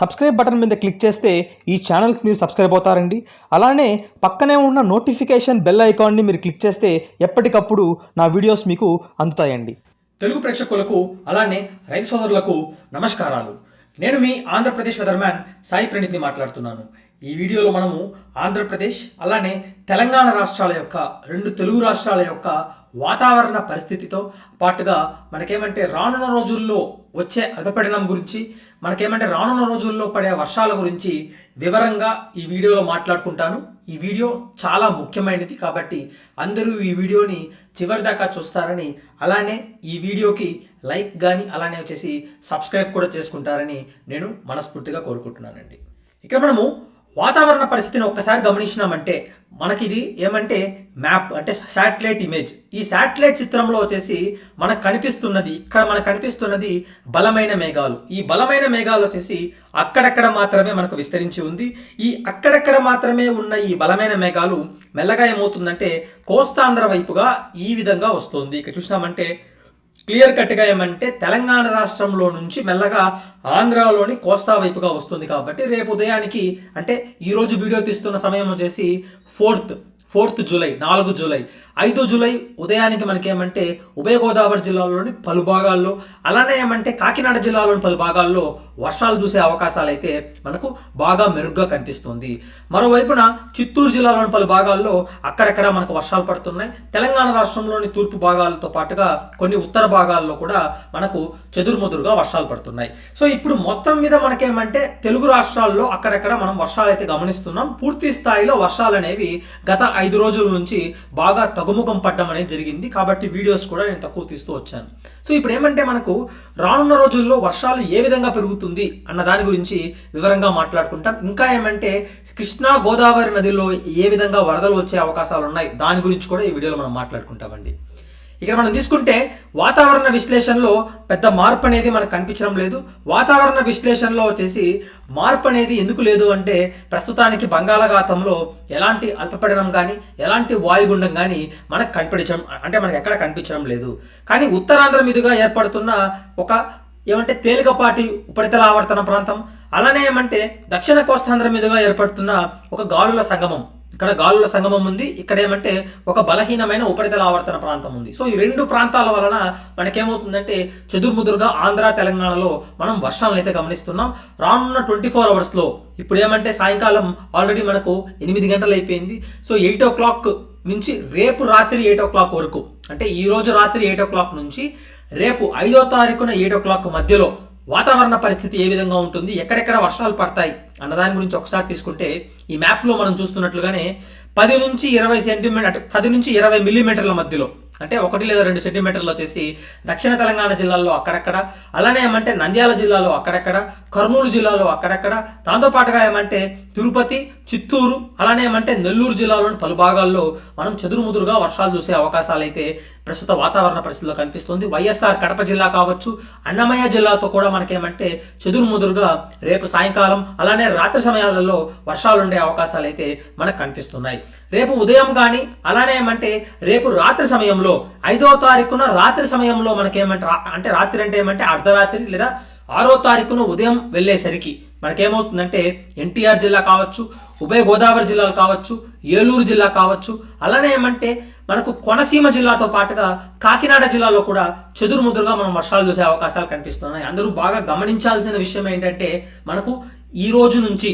Subscribe button మీద click చేస్తే ఈ ఛానల్కి మీరు సబ్స్క్రైబ్ అవుతారండి. అలానే పక్కనే ఉన్న నోటిఫికేషన్ బెల్ ఐకాన్ని మీరు క్లిక్ చేస్తే ఎప్పటికప్పుడు నా వీడియోస్ మీకు అందుతాయండి. తెలుగు ప్రేక్షకులకు అలానే రైతు సోదరులకు నమస్కారాలు. నేను మీ ఆంధ్రప్రదేశ్ వెదర్మ్యాన్ సాయి ప్రణీత్ని మాట్లాడుతున్నాను. ఈ వీడియోలో మనము ఆంధ్రప్రదేశ్ అలానే తెలంగాణ రాష్ట్రాల యొక్క రెండు తెలుగు రాష్ట్రాల యొక్క వాతావరణ పరిస్థితితో పాటుగా మనకేమంటే రానున్న రోజుల్లో వచ్చే అల్పపీడనం గురించి మనకేమంటే రానున్న రోజుల్లో పడే వర్షాల గురించి వివరంగా ఈ వీడియోలో మాట్లాడుకుంటాను. ఈ వీడియో చాలా ముఖ్యమైనది కాబట్టి అందరూ ఈ వీడియోని చివరి దాకా చూస్తారని అలానే ఈ వీడియోకి లైక్ కానీ అలానే వచ్చేసి సబ్స్క్రైబ్ కూడా చేసుకుంటారని నేను మనస్ఫూర్తిగా కోరుకుంటున్నానండి. ఇక్కడ మనము వాతావరణ పరిస్థితిని ఒక్కసారి గమనించినామంటే మనకి ఇది ఏమంటే మ్యాప్ అంటే శాటిలైట్ ఇమేజ్. ఈ శాటిలైట్ చిత్రంలో వచ్చేసి మనకు కనిపిస్తున్నది ఇక్కడ మనకు కనిపిస్తున్నది బలమైన మేఘాలు. ఈ బలమైన మేఘాలు వచ్చేసి అక్కడక్కడ మాత్రమే మనకు విస్తరించి ఉంది. ఈ అక్కడక్కడ మాత్రమే ఉన్న ఈ బలమైన మేఘాలు మెల్లగా ఏమవుతుందంటే కోస్తాంధ్ర వైపుగా ఈ విధంగా వస్తుంది. ఇక్కడ చూసినామంటే క్లియర్ కట్గా ఏమంటే తెలంగాణ రాష్ట్రంలో నుంచి మెల్లగా ఆంధ్రాలోని కోస్తా వైపుగా వస్తుంది కాబట్టి రేపు ఉదయానికి అంటే ఈరోజు వీడియో తీస్తున్న సమయం వచ్చేసి ఫోర్త్ ఫోర్త్ జూలై నాలుగు జూలై. ఐదు జూలై ఉదయానికి మనకేమంటే ఉభయ గోదావరి జిల్లాలోని పలు భాగాల్లో అలానే ఏమంటే కాకినాడ జిల్లాలోని పలు భాగాల్లో వర్షాలు చూసే అవకాశాలు అయితే మనకు బాగా మెరుగ్గా కనిపిస్తుంది. మరోవైపున చిత్తూరు జిల్లాలోని పలు భాగాల్లో అక్కడక్కడ మనకు వర్షాలు పడుతున్నాయి. తెలంగాణ రాష్ట్రంలోని తూర్పు భాగాలతో పాటుగా కొన్ని ఉత్తర భాగాల్లో కూడా మనకు చెదురుమదురుగా వర్షాలు పడుతున్నాయి. సో ఇప్పుడు మొత్తం మీద మనకేమంటే తెలుగు రాష్ట్రాల్లో అక్కడక్కడ మనం వర్షాలు అయితే గమనిస్తున్నాం. పూర్తి స్థాయిలో వర్షాలు అనేవి గత ఐదు రోజుల నుంచి బాగా తగ్గుముఖం పడ్డం అనేది జరిగింది. కాబట్టి వీడియోస్ కూడా నేను తక్కువ తీస్తూ వచ్చాను. సో ఇప్పుడు ఏమంటే మనకు రానున్న రోజుల్లో వర్షాలు ఏ విధంగా పెరుగుతుంది అన్న దాని గురించి వివరంగా మాట్లాడుకుంటాం. ఇంకా ఏమంటే కృష్ణా గోదావరి నదిలో ఏ విధంగా వరదలు వచ్చే అవకాశాలు ఉన్నాయి దాని గురించి కూడా ఈ వీడియోలో మనం మాట్లాడుకుంటామండి. ఇక్కడ మనం తీసుకుంటే వాతావరణ విశ్లేషణలో పెద్ద మార్పు అనేది మనకు కనిపించడం లేదు. వాతావరణ విశ్లేషణలో వచ్చేసి మార్పు అనేది ఎందుకు లేదు అంటే ప్రస్తుతానికి బంగాళాఖాతంలో ఎలాంటి అల్పపడడం కానీ ఎలాంటి వాయుగుండం కానీ మనకు కనిపించడం అంటే మనకు ఎక్కడ కనిపించడం లేదు. కానీ ఉత్తరాంధ్ర మీదుగా ఏర్పడుతున్న ఒక ఏమంటే తేలికపాటి ఉపరితల ఆవర్తన ప్రాంతం అలానే ఏమంటే దక్షిణ కోస్తాంధ్ర మీదుగా ఏర్పడుతున్న ఒక గాలుల సంగమం. ఇక్కడ గాలుల సంగమం ఉంది. ఇక్కడ ఏమంటే ఒక బలహీనమైన ఉపరితల ఆవర్తన ప్రాంతం ఉంది. సో ఈ రెండు ప్రాంతాల వలన మనకేమవుతుందంటే చెదురుముదురుగా ఆంధ్ర తెలంగాణలో మనం వర్షాలను అయితే గమనిస్తున్నాం. రానున్న ట్వంటీ ఫోర్ అవర్స్లో ఇప్పుడు ఏమంటే సాయంకాలం ఆల్రెడీ మనకు ఎనిమిది గంటలు అయిపోయింది. సో ఎయిట్ ఓ క్లాక్ నుంచి రేపు రాత్రి ఎయిట్ ఓ క్లాక్ వరకు అంటే ఈ రోజు రాత్రి ఎయిట్ ఓ క్లాక్ నుంచి రేపు ఐదో తారీఖున ఎయిట్ ఓ క్లాక్ మధ్యలో వాతావరణ పరిస్థితి ఏ విధంగా ఉంటుంది ఎక్కడెక్కడ వర్షాలు పడతాయి అన్నదాని గురించి ఒకసారి తీసుకుంటే ఈ మ్యాప్లో మనం చూస్తున్నట్లుగానే పది నుంచి ఇరవై సెంటీమీటర్ పది నుంచి ఇరవై మిల్లీమీటర్ల మధ్యలో అంటే ఒకటి లేదా రెండు సెంటీమీటర్లు వచ్చేసి దక్షిణ తెలంగాణ జిల్లాల్లో అక్కడక్కడ అలానే ఏమంటే నంద్యాల జిల్లాలో అక్కడక్కడ కర్నూలు జిల్లాలో అక్కడక్కడ దాంతోపాటుగా ఏమంటే తిరుపతి చిత్తూరు అలానే ఏమంటే నెల్లూరు జిల్లాలోని పలు భాగాల్లో మనం చెదురుముదురుగా వర్షాలు చూసే అవకాశాలు అయితే ప్రస్తుత వాతావరణ పరిస్థితిలో కనిపిస్తుంది. వైఎస్ఆర్ కడప జిల్లా కావచ్చు అన్నమయ్య జిల్లాతో కూడా మనకేమంటే చెదురుముదురుగా రేపు సాయంకాలం అలానే రాత్రి సమయాలలో వర్షాలు ఉండే అవకాశాలు అయితే మనకు కనిపిస్తున్నాయి. రేపు ఉదయం కానీ అలానే ఏమంటే రేపు రాత్రి సమయంలో ఐదో తారీఖున రాత్రి సమయంలో మనకేమంటారు అంటే రాత్రి అంటే ఏమంటే అర్ధరాత్రి లేదా ఆరో తారీఖున ఉదయం వెళ్ళేసరికి మనకేమవుతుందంటే ఎన్టీఆర్ జిల్లా కావచ్చు ఉభయ గోదావరి జిల్లాలు కావచ్చు ఏలూరు జిల్లా కావచ్చు అలానే ఏమంటే మనకు కొనసీమ జిల్లాతో పాటుగా కాకినాడ జిల్లాలో కూడా చెదురుముదురుగా మనం వర్షాలు చూసే అవకాశాలు కనిపిస్తున్నాయి. అందరూ బాగా గమనించాల్సిన విషయం ఏంటంటే మనకు ఈ రోజు నుంచి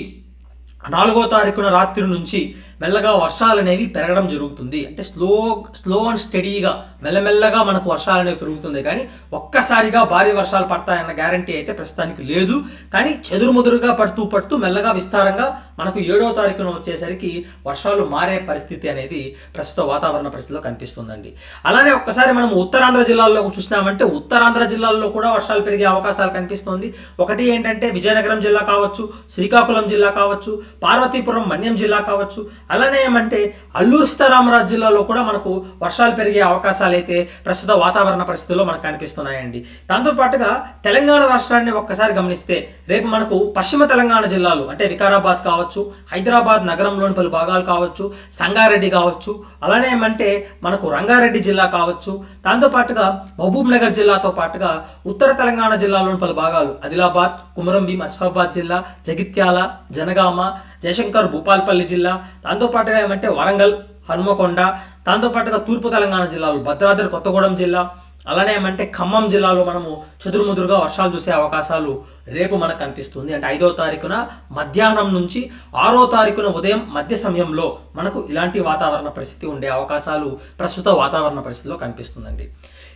నాలుగో తారీఖున రాత్రి నుంచి మెల్లగా వర్షాలు అనేవి పెరగడం జరుగుతుంది. అంటే స్లో స్లో అండ్ స్టడీగా మెల్లమెల్లగా మనకు వర్షాలు అనేవి పెరుగుతుంది కానీ ఒక్కసారిగా భారీ వర్షాలు పడతాయన్న గ్యారంటీ అయితే ప్రస్తుతానికి లేదు. కానీ చెదురుముదురుగా పడుతూ పడుతూ మెల్లగా విస్తారంగా మనకు ఏడో తారీఖున వచ్చేసరికి వర్షాలు మారే పరిస్థితి అనేది ప్రస్తుత వాతావరణ పరిస్థితిలో కనిపిస్తుందండి. అలానే ఒక్కసారి మనం ఉత్తరాంధ్ర జిల్లాల్లో చూసినామంటే ఉత్తరాంధ్ర జిల్లాల్లో కూడా వర్షాలు పెరిగే అవకాశాలు కనిపిస్తుంది. ఒకటి ఏంటంటే విజయనగరం జిల్లా కావచ్చు శ్రీకాకుళం జిల్లా కావచ్చు పార్వతీపురం మన్యం జిల్లా కావచ్చు. అలానే ఏమంటే అల్లూరు సీతారామరాజు జిల్లాలో కూడా మనకు వర్షాలు పెరిగే అవకాశాలు అవకాశాలు అయితే ప్రస్తుత వాతావరణ పరిస్థితుల్లో మనకు కనిపిస్తున్నాయండి. దాంతోపాటుగా తెలంగాణ రాష్ట్రాన్ని ఒక్కసారి గమనిస్తే రేపు మనకు పశ్చిమ తెలంగాణ జిల్లాలు అంటే వికారాబాద్ కావచ్చు హైదరాబాద్ నగరంలోని పలు భాగాలు కావచ్చు సంగారెడ్డి కావచ్చు అలానే ఏమంటే మనకు రంగారెడ్డి జిల్లా కావచ్చు దాంతోపాటుగా మహబూబ్ నగర్ జిల్లాతో పాటుగా ఉత్తర తెలంగాణ జిల్లాలోని పలు భాగాలు ఆదిలాబాద్ కుమరంభీం అసిఫాబాద్ జిల్లా జగిత్యాల జనగామ జయశంకర్ భూపాల్పల్లి జిల్లా దాంతోపాటుగా ఏమంటే వరంగల్ హనుమకొండ దాంతోపాటుగా తూర్పు తెలంగాణ జిల్లాలు భద్రాద్రి కొత్తగూడెం జిల్లా అలానే ఏమంటే ఖమ్మం జిల్లాలో మనము చెదురుముదురుగా వర్షాలు చూసే అవకాశాలు రేపు మనకు కనిపిస్తుంది. అంటే ఐదో తారీఖున మధ్యాహ్నం నుంచి ఆరో తారీఖున ఉదయం మధ్య సమయంలో మనకు ఇలాంటి వాతావరణ పరిస్థితి ఉండే అవకాశాలు ప్రస్తుత వాతావరణ పరిస్థితిలో కనిపిస్తుందండి.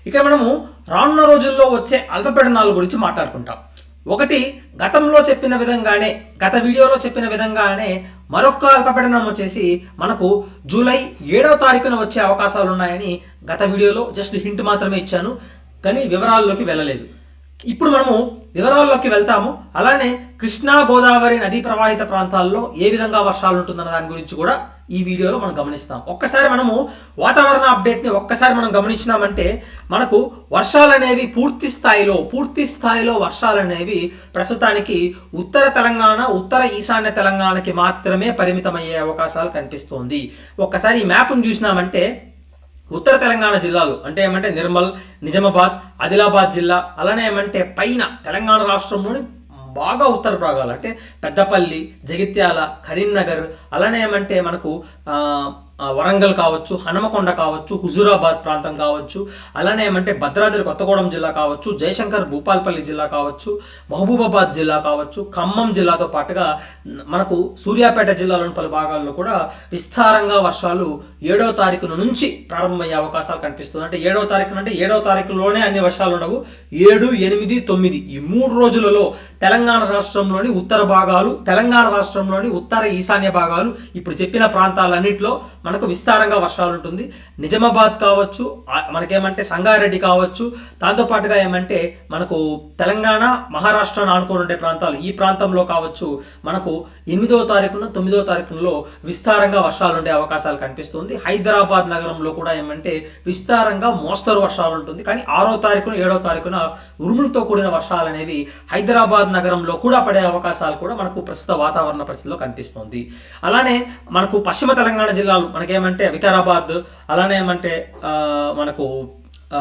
ఇక మనము రానున్న రోజుల్లో వచ్చే అల్పపీడనాల గురించి మాట్లాడుకుంటాం. ఒకటి గతంలో చెప్పిన విధంగానే గత వీడియోలో చెప్పిన విధంగానే మరొక అల్పపీడనం వచ్చేసి మనకు జూలై ఏడవ తారీఖున వచ్చే అవకాశాలు ఉన్నాయని గత వీడియోలో జస్ట్ హింట్ మాత్రమే ఇచ్చాను. కానీ వివరాల్లోకి వెళ్ళలేదు. ఇప్పుడు మనము వివరాల్లోకి వెళ్తాము. అలానే కృష్ణా గోదావరి నదీ ప్రవాహిత ప్రాంతాల్లో ఏ విధంగా వర్షాలు ఉంటుందన్న దాని గురించి కూడా ఈ వీడియోలో మనం గమనిస్తాం. ఒక్కసారి మనము వాతావరణ అప్డేట్ని ఒక్కసారి మనం గమనించినామంటే మనకు వర్షాలు అనేవి పూర్తి స్థాయిలో పూర్తి స్థాయిలో వర్షాలు అనేవి ప్రస్తుతానికి ఉత్తర తెలంగాణ ఉత్తర ఈశాన్య తెలంగాణకి మాత్రమే పరిమితమయ్యే అవకాశాలు కనిపిస్తోంది. ఒక్కసారి ఈ మ్యాప్ను చూసినామంటే ఉత్తర తెలంగాణ జిల్లాలు అంటే ఏమంటే నిర్మల్ నిజామాబాద్ ఆదిలాబాద్ జిల్లా అలానే ఏమంటే పైన తెలంగాణ రాష్ట్రంలోని బాగా ఉత్తర భాగాలు అంటే పెద్దపల్లి జగిత్యాల కరీంనగర్ అలానే ఏమంటే మనకు వరంగల్ కావచ్చు హనుమకొండ కావచ్చు హుజూరాబాద్ ప్రాంతం కావచ్చు అలానే ఏమంటే భద్రాద్రి కొత్తగూడెం జిల్లా కావచ్చు జయశంకర్ భూపాల్పల్లి జిల్లా కావచ్చు మహబూబాబాద్ జిల్లా కావచ్చు ఖమ్మం జిల్లాతో పాటుగా మనకు సూర్యాపేట జిల్లాలోని పలు భాగాల్లో కూడా విస్తారంగా వర్షాలు ఏడో తారీఖున నుంచి ప్రారంభమయ్యే అవకాశాలు కనిపిస్తుంది. అంటే ఏడో తారీఖున అంటే ఏడో తారీఖులోనే అన్ని వర్షాలు ఉండవు. ఏడు ఎనిమిది తొమ్మిది ఈ మూడు రోజులలో తెలంగాణ రాష్ట్రంలోని ఉత్తర భాగాలు తెలంగాణ రాష్ట్రంలోని ఉత్తర ఈశాన్య భాగాలు ఇప్పుడు చెప్పిన ప్రాంతాలన్నింటిలో మనకు విస్తారంగా వర్షాలు ఉంటుంది. నిజామాబాద్ కావచ్చు మనకేమంటే సంగారెడ్డి కావచ్చు దాంతోపాటుగా ఏమంటే మనకు తెలంగాణ మహారాష్ట్రను ఆనుకొని ఉండే ప్రాంతాలు ఈ ప్రాంతంలో కావచ్చు మనకు ఎనిమిదో తారీఖున తొమ్మిదో తారీఖులలో విస్తారంగా వర్షాలు ఉండే అవకాశాలు కనిపిస్తుంది. హైదరాబాద్ నగరంలో కూడా ఏమంటే విస్తారంగా మోస్తరు వర్షాలు ఉంటుంది. కానీ ఆరో తారీఖున ఏడో తారీఖున ఉరుములతో కూడిన వర్షాలు అనేవి హైదరాబాద్ నగరంలో కూడా పడే అవకాశాలు కూడా మనకు ప్రస్తుత వాతావరణ పరిస్థితిలో కనిపిస్తుంది. అలానే మనకు పశ్చిమ తెలంగాణ జిల్లాలు మనకేమంటే వికారాబాద్ అలానే ఏమంటే ఆ, మనకు ఆ,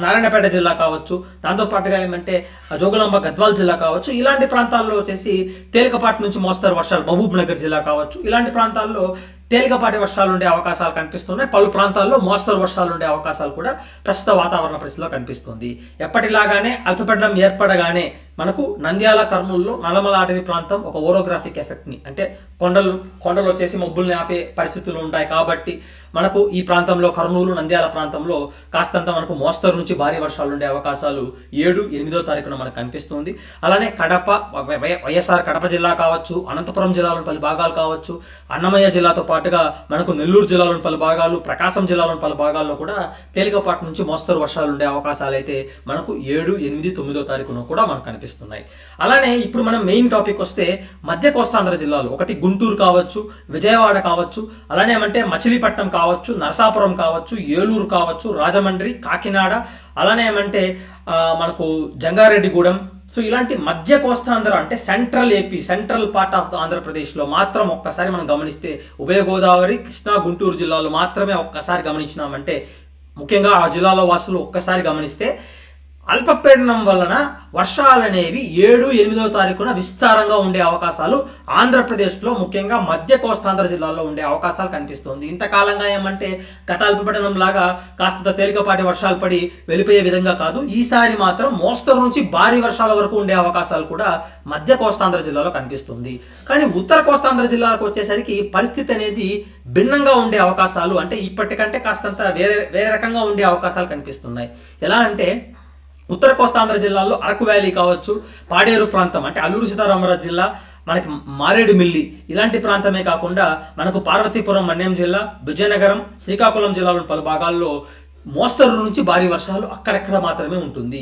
నారాయణపేట జిల్లా కావచ్చు దాంతోపాటుగా ఏమంటే జోగులాంబ గద్వాల్ జిల్లా కావచ్చు ఇలాంటి ప్రాంతాల్లో వచ్చేసి తేలికపాటి నుంచి మోస్తరు వర్షాలు మహబూబ్ నగర్ జిల్లా కావచ్చు ఇలాంటి ప్రాంతాల్లో తేలికపాటి వర్షాలు ఉండే అవకాశాలు కనిపిస్తున్నాయి. పలు ప్రాంతాల్లో మోస్తరు వర్షాలు ఉండే అవకాశాలు కూడా ప్రస్తుత వాతావరణ పరిస్థితిలో కనిపిస్తుంది. ఎప్పటిలాగానే అల్పపీడనం ఏర్పడగానే మనకు నంద్యాల కర్నూలులో నల్లమల అటవీ ప్రాంతం ఒక ఓరోగ్రాఫిక్ ఎఫెక్ట్ని అంటే కొండలు కొండలు వచ్చేసి మబ్బుల్ని ఆపే పరిస్థితులు ఉంటాయి కాబట్టి మనకు ఈ ప్రాంతంలో కర్నూలు నంద్యాల ప్రాంతంలో కాస్తంత మనకు మోస్తరు నుంచి భారీ వర్షాలు ఉండే అవకాశాలు ఏడు ఎనిమిదో తారీఖున మనకు కనిపిస్తుంది. అలానే కడప వై- వై- వైఎస్ఆర్ కడప జిల్లా కావచ్చు అనంతపురం జిల్లాలోని పలు భాగాలు కావచ్చు అన్నమయ్య జిల్లాతో పాటుగా మనకు నెల్లూరు జిల్లాలోని పలు భాగాలు ప్రకాశం జిల్లాలోని పలు భాగాల్లో కూడా తేలికపాటి నుంచి మోస్తరు వర్షాలు ఉండే అవకాశాలు అయితే మనకు ఏడు ఎనిమిది తొమ్మిదో తారీఖున కూడా మనకు కనిపిస్తున్నాయి. అలానే ఇప్పుడు మనం మెయిన్ టాపిక్ వస్తే మధ్య కోస్తాంధ్ర జిల్లాలు ఒకటి గుంటూరు కావచ్చు విజయవాడ కావచ్చు అలానే ఏమంటే మచిలీపట్నం కావచ్చు నరసాపురం కావచ్చు ఏలూరు కావచ్చు రాజమండ్రి కాకినాడ అలానే ఏమంటే మనకు జంగారెడ్డిగూడెం. సో ఇలాంటి మధ్య కోస్తాంధ్ర అంటే central AP central part of ఆంధ్రప్రదేశ్లో మాత్రం ఒక్కసారి మనం గమనిస్తే ఉభయ గోదావరి కృష్ణా గుంటూరు జిల్లాలో మాత్రమే ఒక్కసారి గమనించినామంటే ముఖ్యంగా ఆ జిల్లాలో వాసులు ఒక్కసారి గమనిస్తే అల్పపీడనం వలన వర్షాలు అనేవి ఏడు ఎనిమిదవ తారీఖున విస్తారంగా ఉండే అవకాశాలు ఆంధ్రప్రదేశ్లో ముఖ్యంగా మధ్య కోస్తాంధ్ర జిల్లాల్లో ఉండే అవకాశాలు కనిపిస్తుంది. ఇంతకాలంగా ఏమంటే గత అల్పపీడనం లాగా కాస్త తేలికపాటి వర్షాలు పడి వెళ్ళిపోయే విధంగా కాదు ఈసారి మాత్రం మోస్తరు నుంచి భారీ వర్షాల వరకు ఉండే అవకాశాలు కూడా మధ్య కోస్తాంధ్ర జిల్లాలో కనిపిస్తుంది. కానీ ఉత్తర కోస్తాంధ్ర జిల్లాలకు వచ్చేసరికి పరిస్థితి అనేది భిన్నంగా ఉండే అవకాశాలు అంటే ఇప్పటికంటే కాస్తంత వేరే వేరే రకంగా ఉండే అవకాశాలు కనిపిస్తున్నాయి. ఎలా అంటే ఉత్తర కోస్తాంధ్ర జిల్లాల్లో అరకు వ్యాలీ కావచ్చు పాడేరు ప్రాంతం అంటే అల్లూరు సీతారామరాజు జిల్లా మనకి మారేడుమిల్లి ఇలాంటి ప్రాంతమే కాకుండా మనకు పార్వతీపురం మన్యం జిల్లా విజయనగరం శ్రీకాకుళం జిల్లాలోని పలు భాగాల్లో మోస్తరు నుంచి భారీ వర్షాలు అక్కడక్కడ మాత్రమే ఉంటుంది.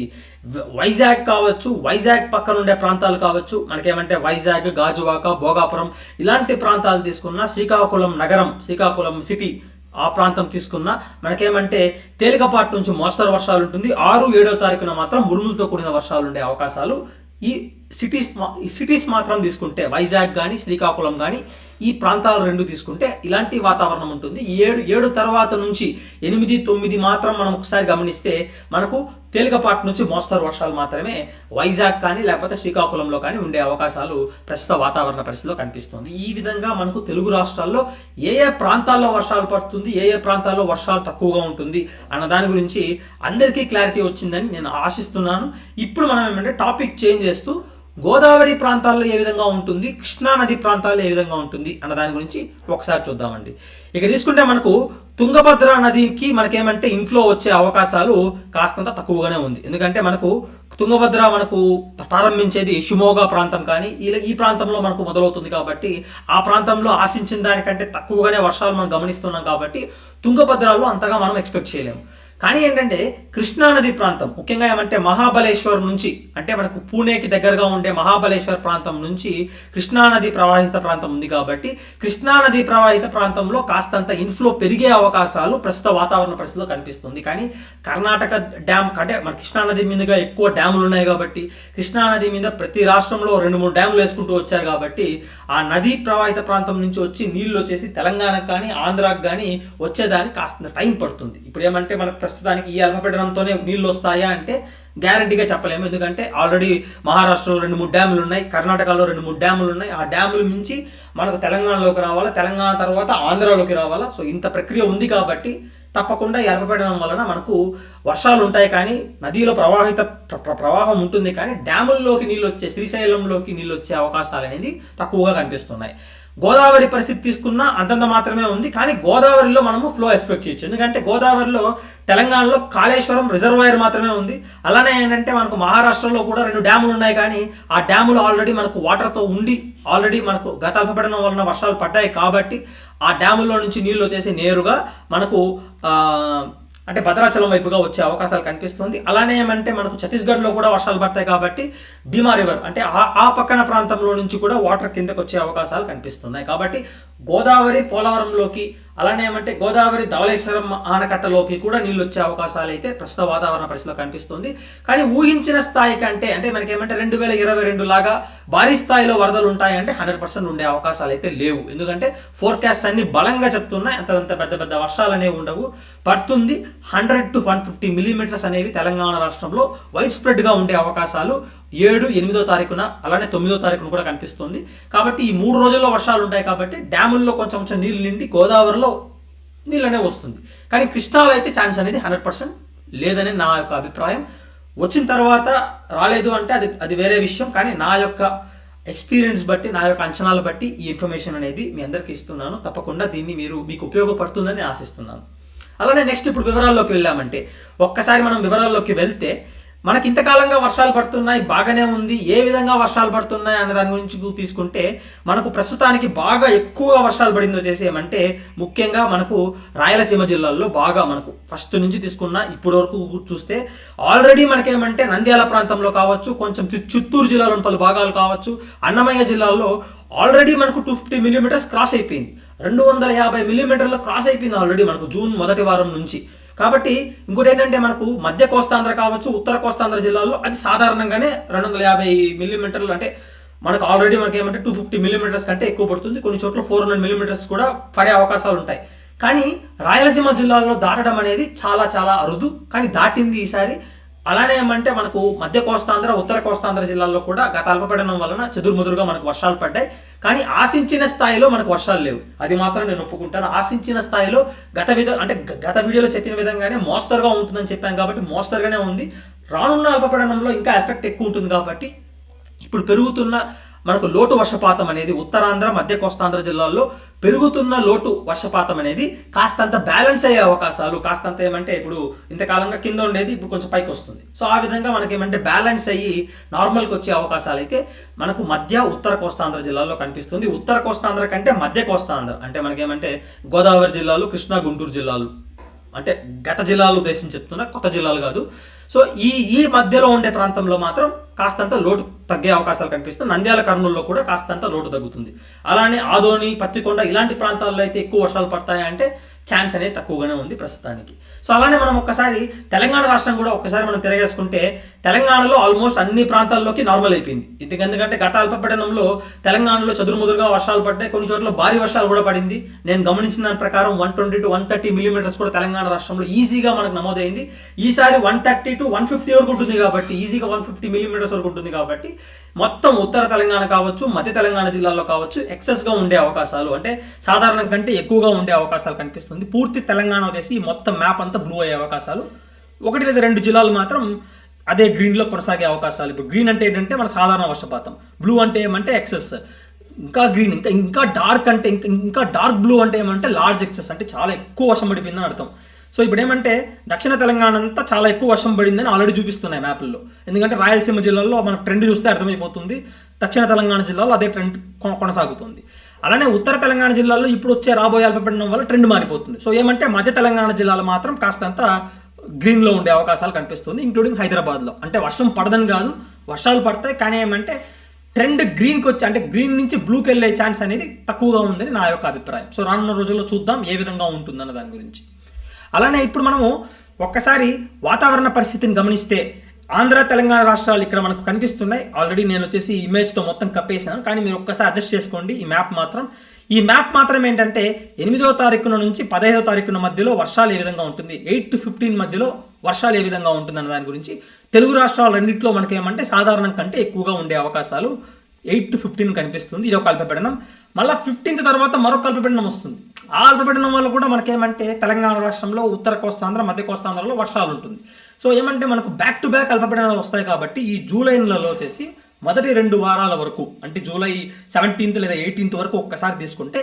వైజాగ్ కావచ్చు వైజాగ్ పక్కన ఉండే ప్రాంతాలు కావచ్చు మనకేమంటే వైజాగ్ గాజువాక భోగాపురం ఇలాంటి ప్రాంతాలు తీసుకున్న శ్రీకాకుళం నగరం శ్రీకాకుళం సిటీ ఆ ప్రాంతం తీసుకున్న మనకేమంటే తేలికపాటి నుంచి మోస్తరు వర్షాలు ఉంటుంది. ఆరు ఏడో తారీఖున మాత్రం ఉరుములతో కూడిన వర్షాలు ఉండే అవకాశాలు. ఈ సిటీస్ ఈ సిటీస్ మాత్రం తీసుకుంటే వైజాగ్ కానీ శ్రీకాకుళం కానీ ఈ ప్రాంతాలు రెండు తీసుకుంటే ఇలాంటి వాతావరణం ఉంటుంది. ఏడు ఏడు తర్వాత నుంచి ఎనిమిది తొమ్మిది మాత్రం మనం ఒకసారి గమనిస్తే మనకు తేలికపాటి నుంచి మోస్తరు వర్షాలు మాత్రమే వైజాగ్ కానీ లేకపోతే శ్రీకాకుళంలో కానీ ఉండే అవకాశాలు ప్రస్తుత వాతావరణ పరిస్థితిలో కనిపిస్తుంది. ఈ విధంగా మనకు తెలుగు రాష్ట్రాల్లో ఏ ఏ ప్రాంతాల్లో వర్షాలు పడుతుంది ఏ ఏ ప్రాంతాల్లో వర్షాలు తక్కువగా ఉంటుంది అన్న దాని గురించి అందరికీ క్లారిటీ వచ్చిందని నేను ఆశిస్తున్నాను. ఇప్పుడు మనం ఏమంటే టాపిక్ చేంజ్ చేస్తూ గోదావరి ప్రాంతాల్లో ఏ విధంగా ఉంటుంది? కృష్ణా నది ప్రాంతాల్లో ఏ విధంగా ఉంటుంది? అన్న దాని గురించి ఒకసారి చూద్దామండి. ఇక్కడ తీసుకుంటే మనకు తుంగభద్ర నదికి మనకేమంటే ఇన్ఫ్లో వచ్చే అవకాశాలు కాస్తంత తక్కువగానే ఉంది. ఎందుకంటే మనకు తుంగభద్ర మనకు ప్రారంభించేది షిమోగా ప్రాంతం కానీ ఇలా ఈ ప్రాంతంలో మనకు మొదలవుతుంది కాబట్టి ఆ ప్రాంతంలో ఆశించిన దానికంటే తక్కువగానే వర్షాలు మనం గమనిస్తున్నాం కాబట్టి తుంగభద్రలో అంతగా మనం ఎక్స్పెక్ట్ చేయలేము కానీ ఏంటంటే కృష్ణా నది ప్రాంతం ముఖ్యంగా ఏమంటే మహాబలేశ్వర్ నుంచి అంటే మనకు పూణేకి దగ్గరగా ఉండే మహాబలేశ్వర్ ప్రాంతం నుంచి కృష్ణానది ప్రవాహిత ప్రాంతం ఉంది కాబట్టి కృష్ణా నది ప్రవాహిత ప్రాంతంలో కాస్తంత ఇన్ఫ్లో పెరిగే అవకాశాలు ప్రస్తుత వాతావరణ పరిస్థితిలో కనిపిస్తుంది. కానీ కర్ణాటక డ్యామ్ అంటే మన కృష్ణా నది మీదుగా ఎక్కువ డ్యాములు ఉన్నాయి కాబట్టి కృష్ణానది మీద ప్రతి రాష్ట్రంలో రెండు మూడు డ్యాములు వేసుకుంటూ వచ్చారు కాబట్టి ఆ నదీ ప్రవాహిత ప్రాంతం నుంచి వచ్చి నీళ్ళు వచ్చేసి తెలంగాణకు కానీ ఆంధ్రాకు కానీ వచ్చేదానికి కాస్త టైం పడుతుంది. ఇప్పుడు ఏమంటే మనకు ప్రస్తుతానికి ఈ అల్పపీడనంతోనే నీళ్ళు వస్తాయా అంటే గ్యారంటీగా చెప్పలేము. ఎందుకంటే ఆల్రెడీ మహారాష్ట్రలో రెండు మూడు డ్యాములు ఉన్నాయి కర్ణాటకలో రెండు మూడు డ్యాములు ఉన్నాయి. ఆ డ్యాములు మించి మనకు తెలంగాణలోకి రావాలా తెలంగాణ తర్వాత ఆంధ్రాలోకి రావాలా. సో ఇంత ప్రక్రియ ఉంది కాబట్టి తప్పకుండా ఈ అల్పపీడనం వలన మనకు వర్షాలు ఉంటాయి కానీ నదిలో ప్రవాహిత ప్ర- ప్రవాహం ఉంటుంది కానీ డ్యాముల్లోకి నీళ్ళు వచ్చే శ్రీశైలంలోకి నీళ్ళు వచ్చే అవకాశాలు అనేది తక్కువగా కనిపిస్తున్నాయి. గోదావరి పరిస్థితి తీసుకున్నా అంతంత మాత్రమే ఉంది. కానీ గోదావరిలో మనము ఫ్లో ఎక్స్పెక్ట్ చేయొచ్చు. ఎందుకంటే గోదావరిలో తెలంగాణలో కాళేశ్వరం రిజర్వాయర్ మాత్రమే ఉంది. అలానే ఏంటంటే మనకు మహారాష్ట్రలో కూడా రెండు డ్యాములు ఉన్నాయి. కానీ ఆ డ్యాములు ఆల్రెడీ మనకు వాటర్తో ఉండి ఆల్రెడీ మనకు గత అల్పపడడం వలన వర్షాలు పడ్డాయి కాబట్టి ఆ డ్యాముల్లో నుంచి నీళ్ళు వచ్చేసి నేరుగా మనకు అంటే భద్రాచలం వైపుగా వచ్చే అవకాశాలు కనిపిస్తుంది. అలానే ఏమంటే మనకు ఛత్తీస్గఢ్లో కూడా వర్షాలు పడతాయి కాబట్టి భీమా రివర్ అంటే ఆ ఆ పక్కన ప్రాంతంలో నుంచి కూడా వాటర్ కిందకు వచ్చే అవకాశాలు కనిపిస్తున్నాయి. కాబట్టి గోదావరి పోలవరంలోకి అలానే ఏమంటే గోదావరి ధవళేశ్వరం ఆనకట్టలోకి కూడా నీళ్ళు వచ్చే అవకాశాలు అయితే ప్రస్తుత వాతావరణ పరిస్థితిలో కనిపిస్తుంది. కానీ ఊహించిన స్థాయి కంటే అంటే మనకేమంటే రెండు వేల ఇరవై రెండు లాగా భారీ స్థాయిలో వరదలు ఉంటాయంటే హండ్రెడ్ పర్సెంట్ ఉండే అవకాశాలు అయితే లేవు. ఎందుకంటే ఫోర్కాస్ట్ అన్ని బలంగా చెప్తున్నాయి అంత అంత పెద్ద పెద్ద వర్షాలు అనేవి ఉండవు. పడుతుంది hundred to one fifty millimetres అనేవి తెలంగాణ రాష్ట్రంలో వైడ్ స్ప్రెడ్గా ఉండే అవకాశాలు. ఏడు ఎనిమిదో తారీఖున అలానే తొమ్మిదో తారీఖున కూడా కనిపిస్తుంది. కాబట్టి ఈ మూడు రోజుల్లో వర్షాలు ఉంటాయి కాబట్టి డ్యాముల్లో కొంచెం కొంచెం నీళ్ళు నిండి గోదావరిలో నీళ్ళు వస్తుంది. కానీ కృష్ణాలో అయితే ఛాన్స్ అనేది హండ్రెడ్ పర్సెంట్ లేదని నా యొక్క అభిప్రాయం. వచ్చిన తర్వాత రాలేదు అంటే అది అది వేరే విషయం కానీ నా యొక్క ఎక్స్పీరియన్స్ బట్టి నా యొక్క అంచనాలు బట్టి ఈ ఇన్ఫర్మేషన్ అనేది మీ అందరికీ ఇస్తున్నాను. తప్పకుండా దీన్ని మీరు మీకు ఉపయోగపడుతుందని ఆశిస్తున్నాను. అలానే నెక్స్ట్ ఇప్పుడు వివరాల్లోకి వెళ్ళామంటే ఒక్కసారి మనం వివరాల్లోకి వెళ్తే మనకి ఇంతకాలంగా వర్షాలు పడుతున్నాయి బాగానే ఉంది ఏ విధంగా వర్షాలు పడుతున్నాయి అనే దాని గురించి తీసుకుంటే మనకు ప్రస్తుతానికి బాగా ఎక్కువగా వర్షాలు పడింది వచ్చేసి ఏమంటే ముఖ్యంగా మనకు రాయలసీమ జిల్లాల్లో బాగా మనకు ఫస్ట్ నుంచి తీసుకున్న ఇప్పటి వరకు చూస్తే ఆల్రెడీ మనకేమంటే నంద్యాల ప్రాంతంలో కావచ్చు కొంచెం చిత్తూరు జిల్లాలోని పలు భాగాలు కావచ్చు అన్నమయ్య జిల్లాలో ఆల్రెడీ మనకు టూ ఫిఫ్టీ మిల్లీమీటర్స్ క్రాస్ అయిపోయింది. రెండు వందల యాభై మిల్లీమీటర్లు క్రాస్ అయిపోయింది ఆల్రెడీ మనకు జూన్ మొదటి వారం నుంచి. కాబట్టి ఇంకోటి ఏంటంటే మనకు మధ్య కోస్తాంధ్ర కావచ్చు ఉత్తర కోస్తాంధ్ర జిల్లాల్లో అది సాధారణంగానే రెండు వందల యాభై మిల్లీమీటర్లు అంటే మనకు ఆల్రెడీ మనకి ఏమంటే టూ ఫిఫ్టీ మిల్లీమీటర్స్ కంటే ఎక్కువ పడుతుంది. కొన్ని చోట్ల ఫోర్ హండ్రెడ్ మిల్లీమీటర్స్ కూడా పడే అవకాశాలు ఉంటాయి. కానీ రాయలసీమ జిల్లాలో దాటడం అనేది చాలా చాలా అరుదు. కానీ దాటింది ఈసారి అలానే ఏమంటే మనకు మధ్య కోస్తాంధ్ర ఉత్తర కోస్తాంధ్ర జిల్లాల్లో కూడా గత అల్పపడడం వలన చెదురుముదురుగా మనకు వర్షాలు పడ్డాయి. కానీ ఆశించిన స్థాయిలో మనకు వర్షాలు లేవు. అది మాత్రం నేను ఒప్పుకుంటాను. ఆశించిన స్థాయిలో గత విధ అంటే గత వీడియోలో చెప్పిన విధంగానే మోస్తరుగా ఉంటుందని చెప్పాను కాబట్టి మోస్తరుగానే ఉంది. రానున్న అల్పపడనంలో ఇంకా ఎఫెక్ట్ ఎక్కువ ఉంటుంది కాబట్టి ఇప్పుడు పెరుగుతున్న మనకు లోటు వర్షపాతం అనేది ఉత్తరాంధ్ర మధ్య కోస్తాంధ్ర జిల్లాల్లో పెరుగుతున్న లోటు వర్షపాతం అనేది కాస్తంత బ్యాలెన్స్ అయ్యే అవకాశాలు. కాస్తంత ఏమంటే ఇప్పుడు ఇంతకాలంగా కింద ఉండేది ఇప్పుడు కొంచెం పైకి వస్తుంది. సో ఆ విధంగా మనకి ఏమంటే బ్యాలెన్స్ అయ్యి నార్మల్కి వచ్చే అవకాశాలు అయితే మనకు మధ్య ఉత్తర కోస్తాంధ్ర జిల్లాలో కనిపిస్తుంది. ఉత్తర కోస్తాంధ్ర కంటే మధ్య కోస్తాంధ్ర అంటే మనకేమంటే గోదావరి జిల్లాలు కృష్ణా గుంటూరు జిల్లాలు. అంటే గత జిల్లాలు ఉద్దేశించి చెప్తున్నా కొత్త జిల్లాలు కాదు. సో ఈ ఈ మధ్యలో ఉండే ప్రాంతంలో మాత్రం కాస్తంత లోటు తగ్గే అవకాశాలు కనిపిస్తుంది నంద్యాల కర్నూలులో కూడా కాస్తంత లోటు తగ్గుతుంది. అలానే ఆదోని పత్తికొండ ఇలాంటి ప్రాంతాల్లో అయితే ఎక్కువ వర్షాలు పడతాయంటే ఛాన్స్ అనేది తక్కువగానే ఉంది ప్రస్తుతానికి. సో అలానే మనం ఒక్కసారి తెలంగాణ రాష్ట్రం కూడా ఒక్కసారి మనం తిరగేసుకుంటే తెలంగాణలో ఆల్మోస్ట్ అన్ని ప్రాంతాల్లోకి నార్మల్ అయిపోయింది. ఇది ఎందుకంటే గత అల్పపడనంలో తెలంగాణలో చదురుముదురుగా వర్షాలు పడ్డాయి. కొన్ని చోట్ల భారీ వర్షాలు కూడా పడింది. నేను గమనించిన దాని ప్రకారం one twenty to one thirty millimetres కూడా తెలంగాణ రాష్ట్రంలో ఈజీగా మనకు నమోదైంది. ఈసారి one thirty to one fifty వరకు ఉంటుంది కాబట్టి ఈజీగా వన్ ఫిఫ్టీ మిలీమీటర్స్ వరకు ఉంటుంది కాబట్టి మొత్తం ఉత్తర తెలంగాణ కావచ్చు మధ్య తెలంగాణ జిల్లాల్లో కావచ్చు ఎక్సెస్గా ఉండే అవకాశాలు అంటే సాధారణం కంటే ఎక్కువగా ఉండే అవకాశాలు కనిపిస్తుంది. పూర్తి తెలంగాణ వచ్చేసి మొత్తం మ్యాప్ అంతా బ్లూ అయ్యే అవకాశాలు. ఒకటి లేదా రెండు జిల్లాలు మాత్రం అదే గ్రీన్లో కొనసాగే అవకాశాలు. ఇప్పుడు గ్రీన్ అంటే ఏంటంటే మనకు సాధారణ వర్షపాతం. బ్లూ అంటే ఏమంటే ఎక్సెస్ ఇంకా గ్రీన్ ఇంకా ఇంకా డార్క్ అంటే ఇంకా ఇంకా డార్క్ బ్లూ అంటే ఏమంటే లార్జ్ ఎక్సెస్ అంటే చాలా ఎక్కువ వర్షం పడిపోయిందని అర్థం. సో ఇప్పుడు ఏమంటే దక్షిణ తెలంగాణ అంతా చాలా ఎక్కువ వర్షం పడిందని ఆల్రెడీ చూపిస్తున్నాయి మ్యాప్ల్లో ఎందుకంటే రాయలసీమ జిల్లాలో మన ట్రెండ్ చూస్తే అర్థమైపోతుంది. దక్షిణ తెలంగాణ జిల్లాలో అదే ట్రెండ్ కొ- కొనసాగుతుంది. అలానే ఉత్తర తెలంగాణ జిల్లాలో ఇప్పుడు వచ్చే రాబోయే అల్పపడడం వల్ల ట్రెండ్ మారిపోతుంది. సో ఏమంటే మధ్య తెలంగాణ జిల్లాలో మాత్రం కాస్తంత గ్రీన్లో ఉండే అవకాశాలు కనిపిస్తుంది ఇంక్లూడింగ్ హైదరాబాద్లో. అంటే వర్షం పడదని కాదు వర్షాలు పడతాయి కానీ ఏమంటే ట్రెండ్ గ్రీన్కి వచ్చి అంటే గ్రీన్ నుంచి బ్లూకి వెళ్ళే ఛాన్స్ అనేది తక్కువగా ఉందని నా యొక్క అభిప్రాయం. సో రానున్న రోజుల్లో చూద్దాం ఏ విధంగా ఉంటుందన్న దాని గురించి. అలానే ఇప్పుడు మనము ఒక్కసారి వాతావరణ పరిస్థితిని గమనిస్తే ఆంధ్ర తెలంగాణ రాష్ట్రాలు ఇక్కడ మనకు కనిపిస్తున్నాయి. ఆల్రెడీ నేను వచ్చేసి ఈ ఇమేజ్తో మొత్తం కప్పేసాను కానీ మీరు ఒక్కసారి అడ్జస్ట్ చేసుకోండి ఈ మ్యాప్ మాత్రం. ఈ మ్యాప్ మాత్రం ఏంటంటే ఎనిమిదో తారీఖున నుంచి పదహైదో తారీఖున మధ్యలో వర్షాలు ఏ విధంగా ఉంటుంది? ఎయిట్ టు ఫిఫ్టీన్ మధ్యలో వర్షాలు ఏ విధంగా ఉంటుందన్న దాని గురించి. తెలుగు రాష్ట్రాలు రెండింటిలో మనకి ఏమంటే సాధారణం కంటే ఎక్కువగా ఉండే అవకాశాలు ఎయిట్ టు ఫిఫ్టీన్ కనిపిస్తుంది. ఇది ఒక అల్పపీడనం. మళ్ళీ ఫిఫ్టీన్త్ తర్వాత మరొక అల్పపీడనం వస్తుంది. ఆ అల్పపీడనం వల్ల కూడా మనకేమంటే తెలంగాణ రాష్ట్రంలో ఉత్తర కోస్తాంధ్ర మధ్య కోస్తాంధ్రలో వర్షాలు ఉంటుంది. సో ఏమంటే మనకు బ్యాక్ టు బ్యాక్ అల్పపీడనాలు వస్తాయి కాబట్టి ఈ జూలై నెలలో వచ్చేసి మొదటి రెండు వారాల వరకు అంటే జూలై సెవెంటీన్త్ లేదా ఎయిటీన్త్ వరకు ఒక్కసారి తీసుకుంటే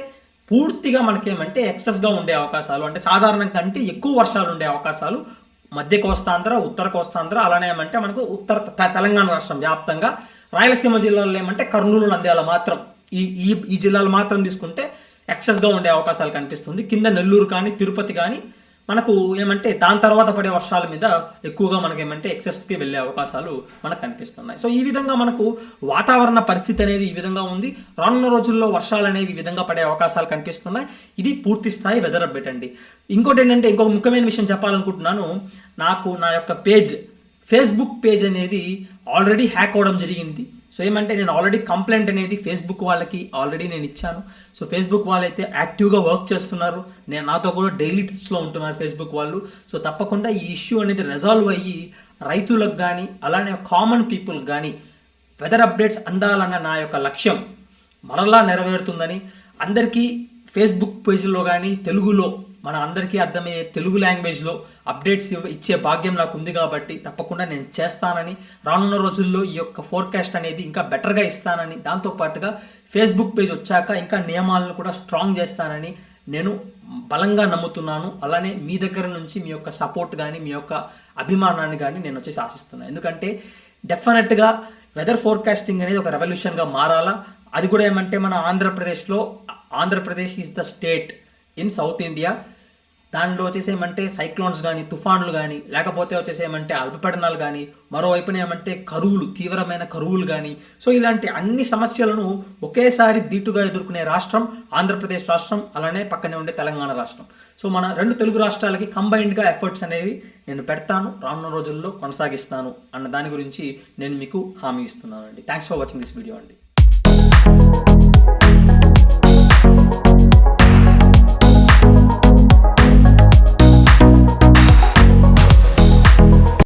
పూర్తిగా మనకేమంటే ఎక్సెస్గా ఉండే అవకాశాలు అంటే సాధారణం కంటే ఎక్కువ వర్షాలు ఉండే అవకాశాలు మధ్య కోస్తాంధ్ర ఉత్తర కోస్తాంధ్ర అలానే ఏమంటే మనకు ఉత్తర తెలంగాణ రాష్ట్రం వ్యాప్తంగా రాయలసీమ జిల్లాలో ఏమంటే కర్నూలు నంద్యాల మాత్రం ఈ ఈ ఈ జిల్లాలు మాత్రం తీసుకుంటే ఎక్సెస్గా ఉండే అవకాశాలు కనిపిస్తుంది. కింద నెల్లూరు కానీ తిరుపతి కానీ మనకు ఏమంటే దాని తర్వాత పడే వర్షాల మీద ఎక్కువగా మనకి ఏమంటే ఎక్సెస్కి వెళ్ళే అవకాశాలు మనకు కనిపిస్తున్నాయి. సో ఈ విధంగా మనకు వాతావరణ పరిస్థితి అనేది ఈ విధంగా ఉంది. రానున్న రోజుల్లో వర్షాలు అనేవి ఈ విధంగా పడే అవకాశాలు కనిపిస్తున్నాయి. ఇది పూర్తి స్థాయి వెదర్ అప్డేట్ అండి ఇంకోటి ఏంటంటే ఇంకొక ముఖ్యమైన విషయం చెప్పాలనుకుంటున్నాను. నాకు నా యొక్క పేజ్ ఫేస్బుక్ పేజ్ అనేది ఆల్రెడీ హ్యాక్ అవ్వడం జరిగింది. సో ఏమంటే నేను ఆల్రెడీ కంప్లైంట్ అనేది ఫేస్బుక్ వాళ్ళకి ఆల్రెడీ నేను ఇచ్చాను. సో ఫేస్బుక్ వాళ్ళైతే యాక్టివ్గా వర్క్ చేస్తున్నారు. నేను నాతో కూడా డైలీ టచ్లో ఉంటున్నారు ఫేస్బుక్ వాళ్ళు. సో తప్పకుండా ఈ ఇష్యూ అనేది రిజాల్వ్ అయ్యి రైతులకు కానీ అలానే కామన్ పీపుల్ కానీ వెదర్ అప్డేట్స్ అందాలన్న నా యొక్క లక్ష్యం మరలా నెరవేరుతుందని అందరికీ ఫేస్బుక్ పేజీలో కానీ తెలుగులో మన అందరికీ అర్థమయ్యే తెలుగు లాంగ్వేజ్లో అప్డేట్స్ ఇచ్చే భాగ్యం నాకు ఉంది కాబట్టి తప్పకుండా నేను చేస్తానని రానున్న రోజుల్లో ఈ యొక్క ఫోర్కాస్ట్ అనేది ఇంకా బెటర్గా ఇస్తానని దాంతోపాటుగా ఫేస్బుక్ పేజ్ వచ్చాక ఇంకా నియమాలను కూడా స్ట్రాంగ్ చేస్తానని నేను బలంగా నమ్ముతున్నాను. అలానే మీ దగ్గర నుంచి మీ యొక్క సపోర్ట్ కానీ మీ యొక్క అభిమానాన్ని కానీ నేను వచ్చేసి ఆశిస్తున్నాను. ఎందుకంటే డెఫినెట్గా వెదర్ ఫోర్కాస్టింగ్ అనేది ఒక రెవల్యూషన్గా మారాలా. అది కూడా ఏమంటే మన ఆంధ్రప్రదేశ్లో Andhra Pradesh is the state in South India దానిలో వచ్చేసేమంటే సైక్లోన్స్ కానీ తుఫాన్లు కానీ లేకపోతే వచ్చేసేమంటే అల్పపడనాలు కానీ మరోవైపున ఏమంటే కరువులు తీవ్రమైన కరువులు కానీ సో ఇలాంటి అన్ని సమస్యలను ఒకేసారి దీటుగా ఎదుర్కొనే రాష్ట్రం ఆంధ్రప్రదేశ్ రాష్ట్రం అలానే పక్కనే ఉండే తెలంగాణ రాష్ట్రం. సో మన రెండు తెలుగు రాష్ట్రాలకి కంబైన్డ్గా ఎఫర్ట్స్ అనేవి నేను పెడతాను రానున్న రోజుల్లో కొనసాగిస్తాను అన్న దాని గురించి నేను మీకు హామీ ఇస్తున్నాను అండి thanks for watching this video అండి.